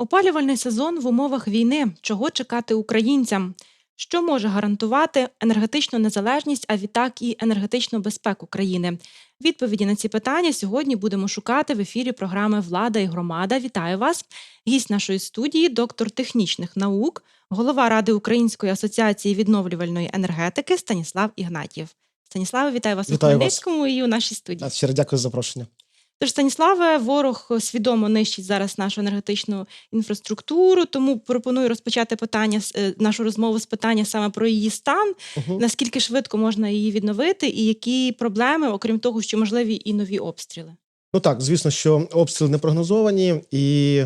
Опалювальний сезон в умовах війни. Чого чекати українцям? Що може гарантувати енергетичну незалежність, а відтак і енергетичну безпеку країни? Відповіді на ці питання сьогодні будемо шукати в ефірі програми Влада і громада. Вітаю вас! Гість нашої студії, доктор технічних наук, голова Ради Української асоціації відновлювальної енергетики Станіслав Ігнатів. Станіславе, вітаю вас Вітаю у вас. І у нашій студії. Щиро дякую за запрошення. Тож, Станіславе, ворог свідомо нищить зараз нашу енергетичну інфраструктуру, тому пропоную розпочати питання е, нашу розмову з питання саме про її стан. Угу. Наскільки швидко можна її відновити, і які проблеми, окрім того, що можливі і нові обстріли? Ну так, звісно, що обстріли не прогнозовані, і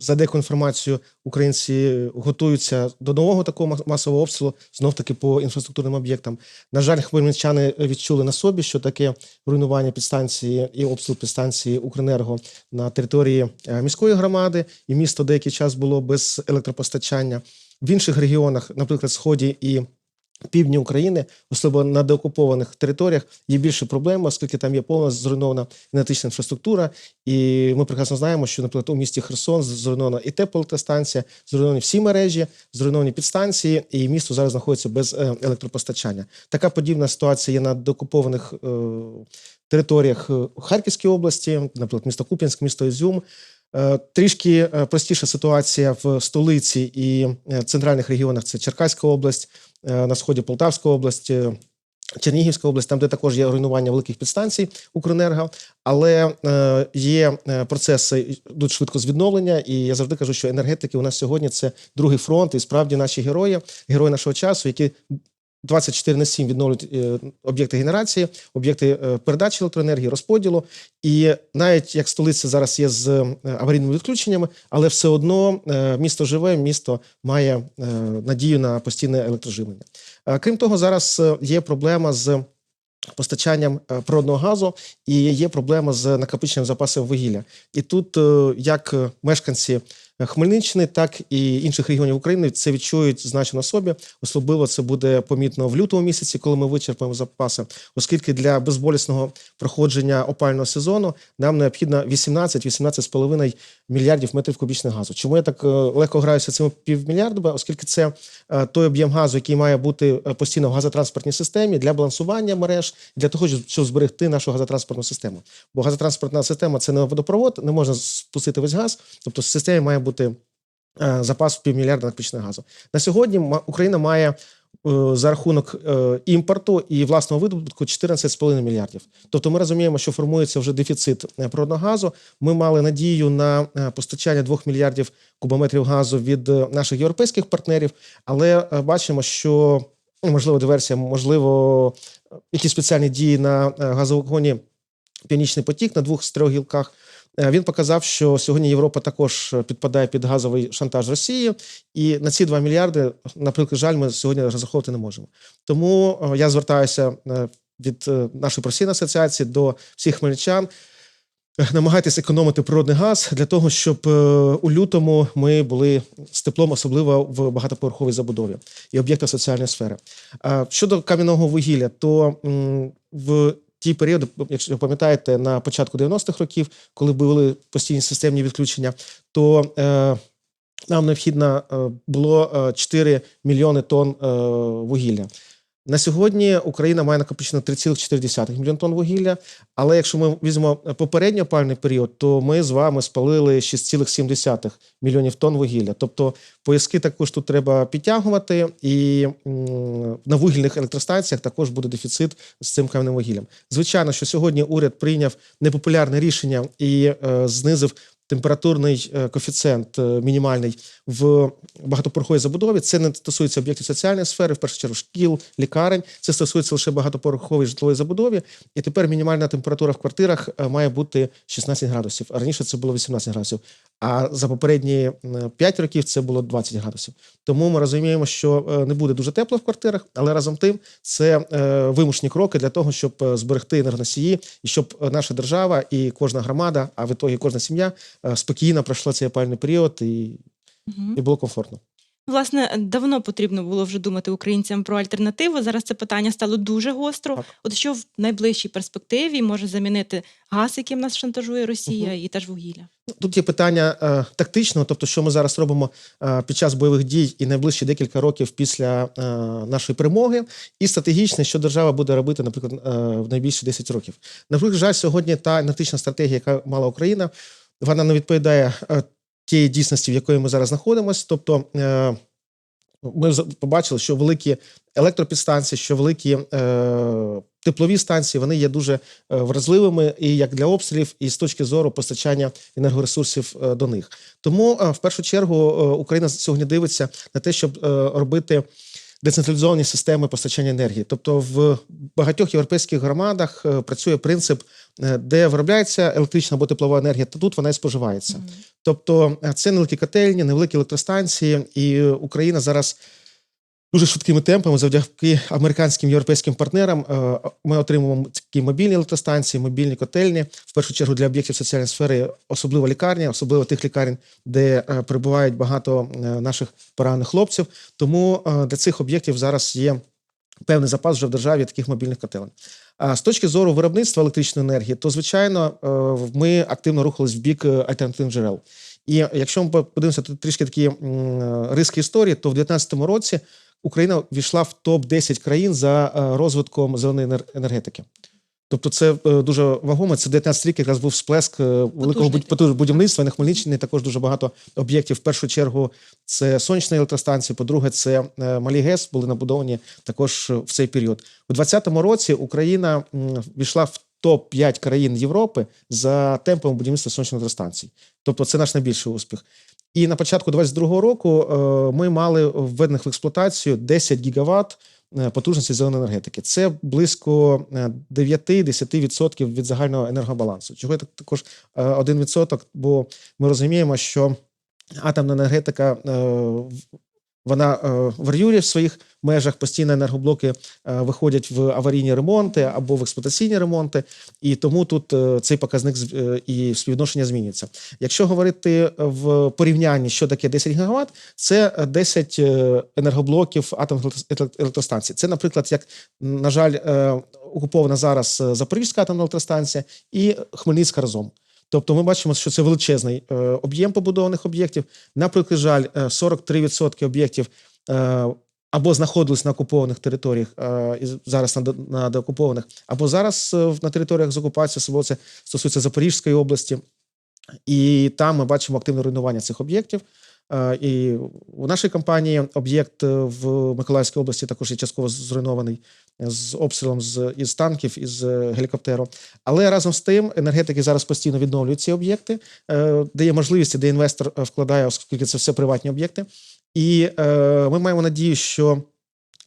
за деяку інформацію українці готуються до нового такого масового обстрілу, знов таки по інфраструктурним об'єктам. На жаль, хмельничани відчули на собі, що таке руйнування підстанції і обстріл підстанції Укренерго на території е, міської громади, і місто деякий час було без електропостачання. В інших регіонах, наприклад, сході і півдні України, особливо на деокупованих територіях, є більше проблем, оскільки там є повністю зруйнована енергетична інфраструктура. І ми прекрасно знаємо, що, наприклад, у місті Херсон зруйнована і теплоелектростанція, зруйновані всі мережі, зруйновані підстанції, і місто зараз знаходиться без е, електропостачання. Така подібна ситуація є на деокупованих е, територіях е, Харківської області, наприклад, місто Куп'янськ, місто Ізюм. Е, Трішки простіша ситуація в столиці і центральних регіонах це Черкаська область, на сході Полтавська область, е, Чернігівська область, там, де також є руйнування великих підстанцій Укренерго, але е, є е, процеси йдуть швидко з відновлення. І я завжди кажу, що енергетики у нас сьогодні це другий фронт, і справді наші герої, герої нашого часу, які 24 на 7 відновлюють е, об'єкти генерації, об'єкти е, передачі електроенергії, розподілу. І навіть як столиця зараз є з е, аварійними відключеннями, але все одно місто живе, місто має надію на постійне електроживлення. Крім того, зараз є проблема з постачанням природного газу і є проблема з накопиченням запасів вугілля. І тут, як мешканці Хмельниччини, так і інших регіонів України це відчують значно на собі. Особливо це буде помітно в лютому місяці, коли ми вичерпаємо запаси, оскільки для безболісного проходження опального сезону нам необхідно 18-18,5 мільярдів метрів кубічних газу. Чому я так е, легко граюся цими півмільярдами? Оскільки це е, той об'єм газу, який має бути е, постійно в газотранспортній системі для балансування мереж, для того, щоб- зберегти нашу газотранспортну систему. Бо газотранспортна система це не водопровод, не можна спустити весь газ. Тобто в системі має бути е, запас в півмільярда накопиченого газу. На сьогодні Україна має е, за рахунок е, імпорту і власного видобутку 14,5 мільярдів. Тобто ми розуміємо, що формується вже дефіцит природного газу. Ми мали надію на постачання 2 мільярдів кубометрів газу від наших європейських партнерів, але бачимо, що ну, можливо диверсія, можливо, якісь спеціальні дії на газовогоні Північний потік на двох з трьох гілках. Е, Він показав, що сьогодні Європа також підпадає під газовий шантаж Росії, і на ці 2 мільярди, наприклад, жаль, ми сьогодні розраховувати не можемо. Тому е, я звертаюся е, від нашої професійної асоціації до всіх хмельничан. Намагайтесь економити природний газ для того, щоб у лютому ми були з теплом, особливо в багатоповерховій забудові і об'єктах соціальної сфери. Щодо кам'яного вугілля, то в ті періоди, якщо ви пам'ятаєте, на початку 90-х років, коли були постійні системні відключення, то е, нам необхідно е, було е, 4 мільйони тонн е, вугілля. На сьогодні Україна має накопичено 3,4 мільйон тонн вугілля. Але якщо ми візьмемо попередній опальний період, то ми з вами спалили 6,7 мільйонів тонн вугілля. Тобто пояски також тут треба підтягувати, і на вугільних електростанціях також буде дефіцит з цим кам'яним вугіллям. Звичайно, що сьогодні уряд прийняв непопулярне рішення і е, знизив. Температурний е, коефіцієнт е, мінімальний в багатоповерховій забудові. Це не стосується об'єктів соціальної сфери, в першу чергу шкіл, лікарень. Це стосується лише багатоповерхової житлової забудові. І тепер мінімальна температура в квартирах е, має бути 16 градусів. Раніше це було 18 градусів. А за попередні 5 років це було 20 градусів. Тому ми розуміємо, що не буде дуже тепло в квартирах, але разом тим це вимушені кроки для того, щоб зберегти енергоносії і щоб наша держава і кожна громада, а в ітогі кожна сім'я спокійно пройшла цей опальний період і, Мгм. і було комфортно. Власне, давно потрібно було вже думати українцям про альтернативу. Зараз це питання стало дуже гостро. Так. От що в найближчій перспективі може замінити газ, яким нас шантажує Росія, і теж вугілля? Тут є питання е, тактичного, тобто, що ми зараз робимо е, під час бойових дій і найближчі декілька років після е, нашої перемоги, і стратегічне, що держава буде робити, наприклад, е, в найбільші 10 років. Наприклад, жаль, сьогодні та енергетична стратегія, яка мала Україна, вона не відповідає е, тієї дійсності, в якої ми зараз знаходимося. Тобто, е, ми побачили, що великі електропідстанції, що великі е, теплові станції, вони є дуже вразливими і як для обстрілів, і з точки зору постачання енергоресурсів до них. Тому в першу чергу Україна сьогодні дивиться на те, щоб робити. Децентралізовані системи постачання енергії, тобто в багатьох європейських громадах працює принцип, де виробляється електрична або теплова енергія, то тут вона і споживається. Мгм. Тобто е, це невеликі котельні, невеликі електростанції, і е, Україна зараз дуже швидкими темпами, завдяки американським європейським партнерам, е, ми отримуємо такі мобільні електростанції, мобільні котельні, в першу чергу для об'єктів соціальної сфери, особливо лікарні, особливо тих лікарень, де е, перебувають багато е, наших поранених хлопців. Тому е, для цих об'єктів зараз є певний запас вже в державі таких мобільних котелень. А з точки зору виробництва електричної енергії, то звичайно е, ми активно рухались в бік е, альтернативних джерел. І якщо ми подивимося трішки такі е, риски історії, то в 2019 році Україна війшла в топ 10 країн за розвитком зеленої енергетики. Тобто, це е, дуже вагомо. Це 19 рік якраз був сплеск е, великого буд- будівництва. На Хмельниччині також дуже багато об'єктів. В першу чергу це сонячні електростанції. По-друге, це е, малі ГЕС були набудовані також в цей період. У 2020 році Україна війшла в топ 5 країн Європи за темпом будівництва сонячних електростанцій. Тобто, це наш найбільший успіх. І на початку 22-го року ми мали введених в експлуатацію 10 гігават е, потужності зеленої енергетики. Це близько е, 9-10% від загального енергобалансу. Чого я також е, 1%, бо ми розуміємо, що атомна енергетика е, вона е, варює в своїх межах. Постійно енергоблоки е, виходять в аварійні ремонти або в експлуатаційні ремонти, і тому тут е, цей показник з- і співвідношення змінюється. Якщо говорити в порівнянні, що таке 10 ГВт, це е, 10 е, енергоблоків атомних електростанцій. Це, наприклад, як на жаль, окупована зараз Запорізька атомна електростанція і Хмельницька разом. Тобто ми бачимо, що це величезний е, об'єм побудованих об'єктів. Наприклад, жаль, е, 43% об'єктів е, або знаходились на окупованих територіях, е, і зараз на, на деокупованих, або зараз е, на територіях з окупації, особливо це стосується Запорізької області. І там ми бачимо активне руйнування цих об'єктів. Е, І у нашій компанії об'єкт е, в Миколаївській області також є частково зруйнований з обстрілом з із танків, із е, гелікоптеру. Але разом з тим енергетики зараз постійно відновлюють ці об'єкти, е, де є можливості, де інвестор е, вкладає, оскільки це все приватні об'єкти. І е, ми маємо надію, що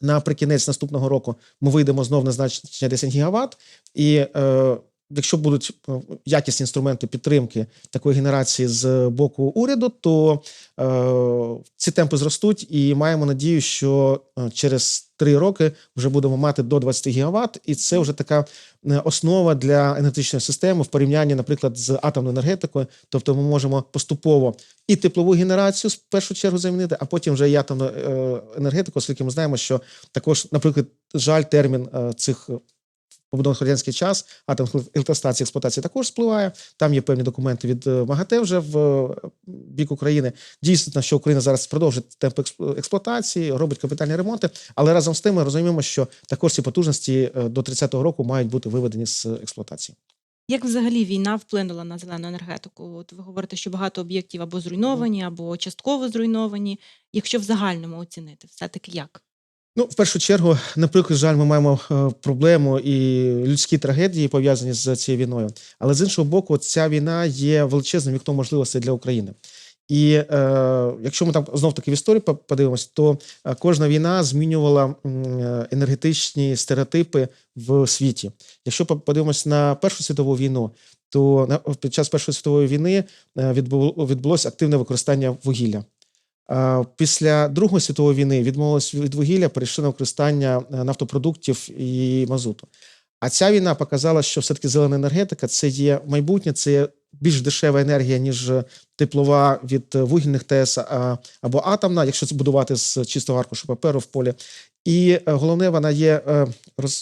наприкінець наступного року ми вийдемо знов на значення 10 гігават. І е, якщо будуть е, якісні інструменти підтримки такої генерації з боку уряду, то е, ці темпи зростуть, і маємо надію, що е, через три роки вже будемо мати до 20 гігават, і це вже така е, основа для енергетичної системи в порівнянні, наприклад, з атомною енергетикою. Тобто, ми можемо поступово і теплову генерацію в першу чергу замінити, а потім вже і атомну енергетику, оскільки ми знаємо, що також, наприклад, жаль, термін цих побудованих в радянський час атомних електростанцій експлуатації також спливає. Там є певні документи від е, МАГАТЕ вже в е, бік України. Дійсно, що Україна зараз продовжує темп експ- експлуатації, робить капітальні ремонти, але разом з тим ми розуміємо, що також ці потужності е, до 30-го року мають бути виведені з експлуатації. Як взагалі війна вплинула на зелену енергетику? От ви говорите, що багато об'єктів або зруйновані, або частково зруйновані. Якщо в загальному оцінити, все-таки як? Ну, в першу чергу, наприклад, жаль, ми маємо е, проблему і людські трагедії пов'язані з цією війною. Але з іншого боку, ця війна є величезним вікном можливостей для України. І е, якщо ми там знов таки в історію по- подивимось, то е, кожна війна змінювала е, енергетичні стереотипи в світі. Якщо по- подивимось на Першу світову війну, то під час Першої світової війни відбу- відбулося активне використання вугілля. А Після Другої світової війни відмовились від вугілля, перейшли на використання е, нафтопродуктів і мазуту. А ця війна показала, що все-таки зелена енергетика це є майбутнє, це є більш дешева енергія, ніж теплова від е, вугільних ТЕС або атомна, якщо це будувати з чистого аркушу паперу в полі. І е, головне, вона є е,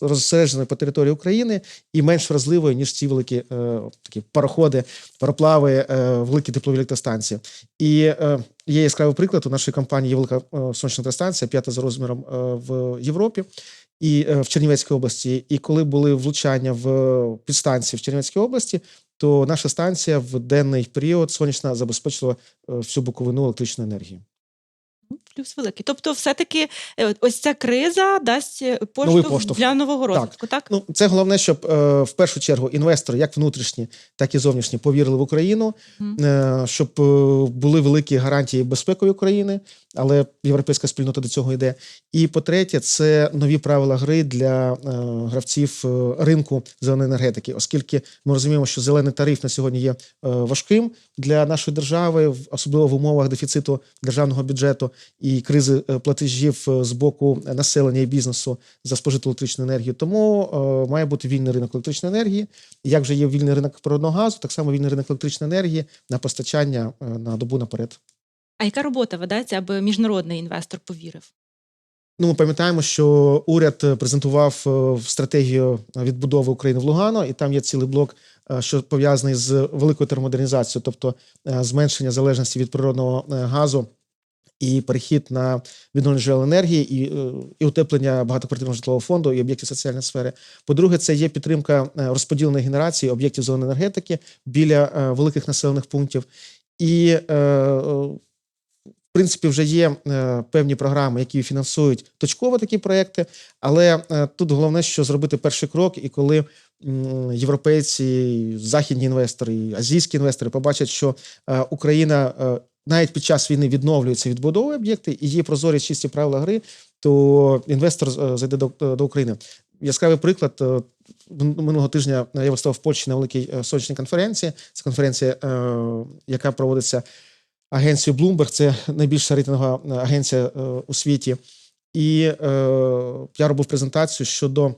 розсередженою по території України і менш вразливою, ніж ці великі е, такі пароходи, пароплави, е, великі теплові електростанції. І е, є яскравий приклад. У нашої компанії є велика е, сонячна станція, п'ята за розміром е, в Європі. І е, в Чернівецькій області, і коли були влучання в підстанції в Чернівецькій області, то наша станція в денний період сонячна забезпечила всю буковину електричної енергією. Плюс великий. Тобто, все-таки е, ось ця криза дасть е, поштовх, поштовх. для нового розвитку, так? Ну, це головне, щоб е, в першу чергу інвестори, як внутрішні, так і зовнішні, повірили в Україну, е, щоб були великі гарантії безпеки України, але європейська спільнота до цього йде. І по-третє, це нові правила гри для гравців ринку зеленої енергетики, оскільки ми розуміємо, що зелений тариф на сьогодні є важким для нашої держави, особливо в умовах дефіциту державного бюджету і кризи е, платежів е, з боку населення і бізнесу за спожиту електричну енергію. Тому е, має бути вільний ринок електричної енергії. Як же є вільний ринок природного газу, так само вільний ринок електричної енергії на постачання на добу наперед. А яка робота ведеться, аби міжнародний інвестор повірив? Ну, ми пам'ятаємо, що уряд презентував стратегію відбудови України в Лугано, і там є цілий блок, що пов'язаний з великою термодернізацією, тобто зменшення залежності від природного газу. І перехід на відновлення джерел енергії, і, е, і утеплення багатоквартирного житлового фонду і об'єктів соціальної сфери. По-друге, це є підтримка е, розподіленої генерації об'єктів зеленої енергетики біля е, великих населених пунктів. І в принципі, вже є певні програми, які фінансують точково такі проекти. Але тут головне, що зробити перший крок, і коли європейці, західні інвестори, азійські інвестори побачать, що Україна навіть під час війни відновлюється, відбудовує об'єкти, і є прозорі чисті правила гри, то інвестор е, зайде до, до України. Яскравий приклад. е, Минулого тижня я виступав в Польщі на великій е, сонячній конференції. Це конференція, е, яка проводиться агенцією Bloomberg, це найбільша рейтингова е, агенція е, у світі. І е, я робив презентацію щодо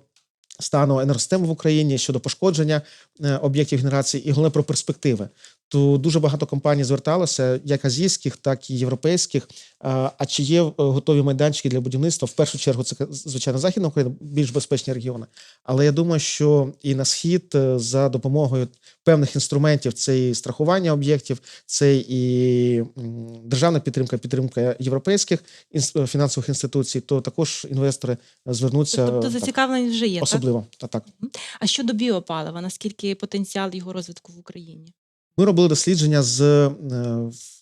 стану енергосистеми в Україні, щодо пошкодження е, об'єктів генерації, і головне про перспективи. То дуже багато компаній зверталося, як азійських, так і європейських. А чи є е, готові майданчики для будівництва? В першу чергу, це звичайно західна Україна, більш безпечні регіони. Але я думаю, що і на схід е, за допомогою певних інструментів це і страхування об'єктів, це і державна підтримка, підтримка європейських е, фінансових інституцій, то також інвестори звернуться Тобто так, зацікавленість вже є, так? особливо. Та так. А щодо біопалива, наскільки потенціал його розвитку в Україні? Ми робили дослідження з е,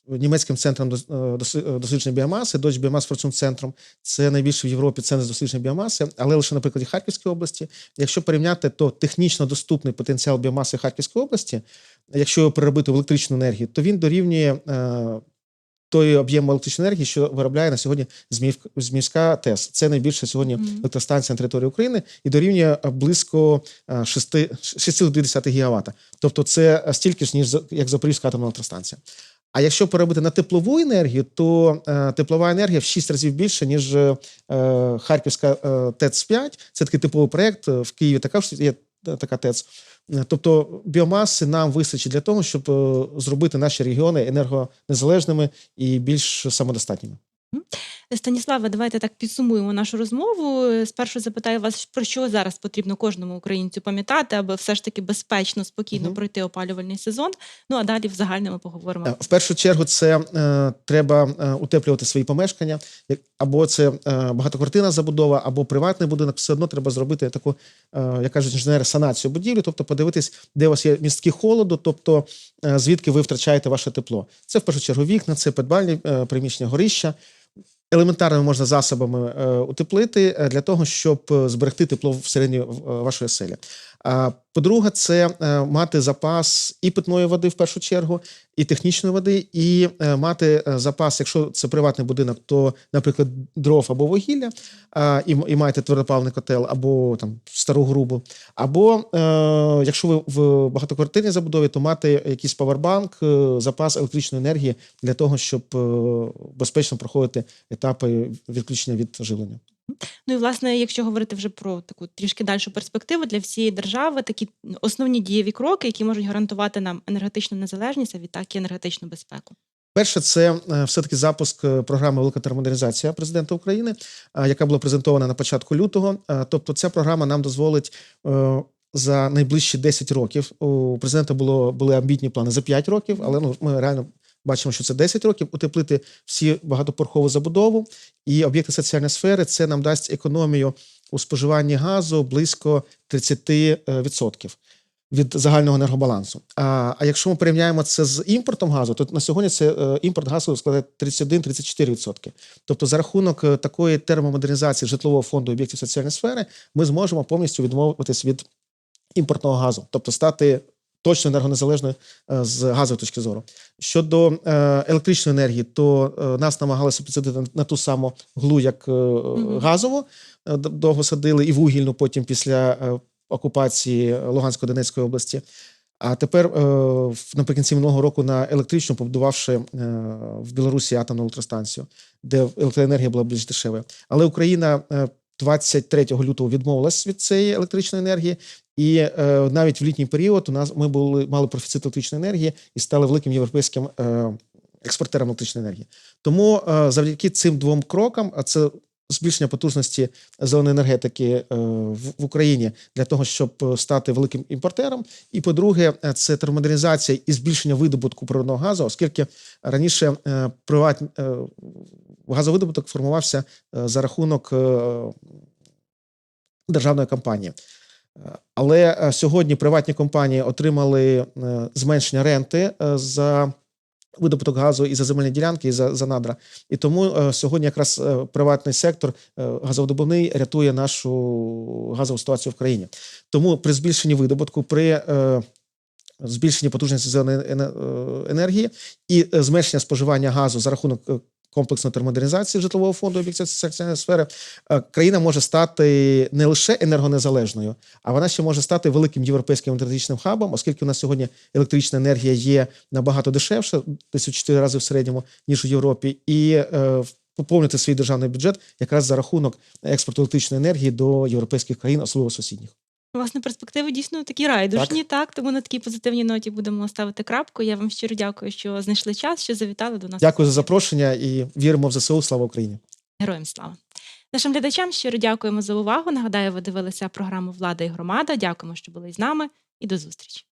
німецьким центром е, е, дослідження біомаси, Deutsche Biomass Forschung центром. Це найбільший в Європі центр дослідження біомаси, але лише на прикладі Харківської області. Якщо порівняти, то технічно доступний потенціал біомаси Харківської області, якщо його переробити в електричну енергію, то він дорівнює той об'єм електричної енергії, що виробляє на сьогодні Зміїв- Зміївська ТЕС. Це найбільша сьогодні електростанція на території України і дорівнює е, близько е, 6 6,2 гігавата. Тобто це стільки ж, ніж як Запорізька атомна електростанція. А якщо переробити на теплову енергію, то е, теплова енергія в 6 разів більше, ніж е, е, Харківська е, ТЕЦ-5. Це такий типовий проєкт. Е, В Києві також є е, така ТЕЦ. Е, Тобто біомаси нам вистачить для того, щоб е, зробити наші регіони енергонезалежними і більш самодостатніми. Станіславе, давайте так підсумуємо нашу розмову. Спершу запитаю вас, про що зараз потрібно кожному українцю пам'ятати, аби все ж таки безпечно, спокійно Мгм. пройти опалювальний сезон. Ну а далі в загальному поговоримо. Е, В першу чергу це е, треба е, утеплювати свої помешкання, як- або це е, багатоквартирна забудова, або приватний будинок. Все одно треба зробити таку, е, як кажуть інженери, санацію будівлі, тобто подивитись, де у вас є містки холоду, тобто е, звідки ви втрачаєте ваше тепло. Це в першу чергу вікна, це підвальні е, приміщення, горища. Елементарними можна засобами е, утеплити е, для того, щоб е, зберегти тепло всередині вашої оселі. По-друге, це е, мати запас і питної води в першу чергу, і технічної води, і е, мати е, запас, якщо це приватний будинок, то, наприклад, дров або вугілля, і, і маєте твердопаливний котел, або там стару грубу. Або якщо ви в багатоквартирній забудові, то мати якийсь павербанк, запас електричної енергії для того, щоб безпечно проходити етапи відключення від живлення. Ну і власне, якщо говорити вже про таку трішки дальшу перспективу для всієї держави, такі основні дієві кроки, які можуть гарантувати нам енергетичну незалежність, а відтак і енергетичну безпеку. Перше, це е, все-таки запуск е, програми Велика термодернізація президента України, е, яка була презентована на початку лютого. Тобто, ця програма нам дозволить за найближчі 10 років. У президента було були амбітні плани за 5 років, але ну ми реально бачимо, що це 10 років. Утеплити всі багатопорхову забудову і об'єкти соціальної сфери. Це нам дасть економію у споживанні газу близько 30% від загального енергобалансу. А, а якщо ми порівняємо це з імпортом газу, то на сьогодні це е, імпорт газу складає 31-34%. Тобто, за рахунок е, такої термомодернізації житлового фонду об'єктів соціальної сфери, ми зможемо повністю відмовитись від імпортного газу, тобто стати точно енергонезалежною е, з газової точки зору. Щодо е, електричної енергії, то е, нас намагалися підсадити на, ту саму глу, як газову, довго садили, і вугільну потім після окупації Лугансько-Донецької області. А тепер, наприкінці минулого року, на електричну, побудувавши в Білорусі атомну електростанцію, де електроенергія була більш дешевою. Але Україна е, 23 лютого відмовилась від цієї електричної енергії, і е, навіть в літній період у нас ми були мали профіцит електричної енергії і стали великим європейським е, експортером електричної енергії. Тому е, завдяки цим двом крокам, а це збільшення потужності зеленої енергетики е, в, в Україні для того, щоб стати великим імпортером. І по-друге, е, це термодернізація і збільшення видобутку природного газу, оскільки раніше е, приват, е, газовидобуток формувався е, за рахунок е, державної компанії. Але е, сьогодні приватні компанії отримали е, зменшення ренти е, за видобуток газу і за земельні ділянки, і за, за надра. І тому сьогодні якраз приватний сектор газовидобувний рятує нашу газову ситуацію в країні. Тому при збільшенні видобутку, при збільшенні потужності зеленої енергії і зменшення споживання газу за рахунок комплексної термодернізації житлового фонду об'єктів соціальної сфери, е, країна може стати не лише енергонезалежною, а вона ще може стати великим європейським енергетичним хабом, оскільки у нас сьогодні електрична енергія є набагато дешевше, десь у 4 рази в середньому, ніж у Європі, і е, поповнити свій державний бюджет якраз за рахунок експорту електричної енергії до європейських країн, особливо сусідніх. Власне, перспективи дійсно такі райдужні, так. Тому на такій позитивній ноті будемо ставити крапку. Я вам щиро дякую, що знайшли час, що завітали до нас. Дякую за запрошення і віримо в ЗСУ. Слава Україні! Героям слава. Нашим глядачам щиро дякуємо за увагу. Нагадаю, ви дивилися програму Влада і громада. Дякуємо, що були з нами, і до зустрічі.